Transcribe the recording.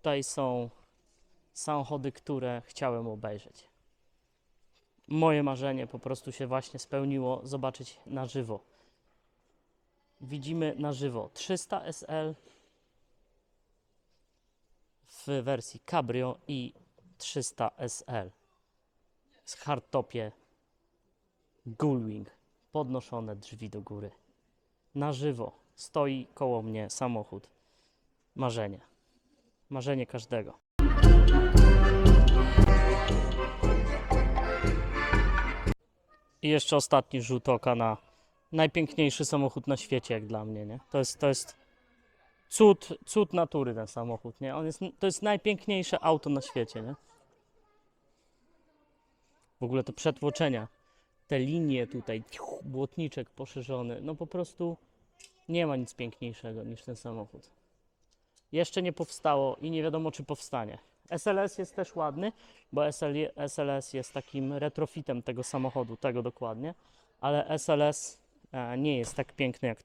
Tutaj są samochody, które chciałem obejrzeć. Moje marzenie po prostu się właśnie spełniło zobaczyć na żywo. Widzimy na żywo 300 SL w wersji Cabrio i 300 SL z hardtopie Gullwing, podnoszone drzwi do góry. Na żywo stoi koło mnie samochód. Marzenie. Marzenie każdego. I jeszcze ostatni rzut oka na najpiękniejszy samochód na świecie, jak dla mnie, nie? To jest, to jest cud, cud natury ten samochód, nie? On jest, to jest najpiękniejsze auto na świecie, nie? W ogóle te przetłoczenia, te linie tutaj, błotniczek poszerzony, no po prostu nie ma nic piękniejszego niż ten samochód. Jeszcze nie powstało i nie wiadomo, czy powstanie. SLS jest też ładny, bo SL, SLS jest takim retrofitem tego samochodu, tego dokładnie, ale SLS e, nie jest tak piękny jak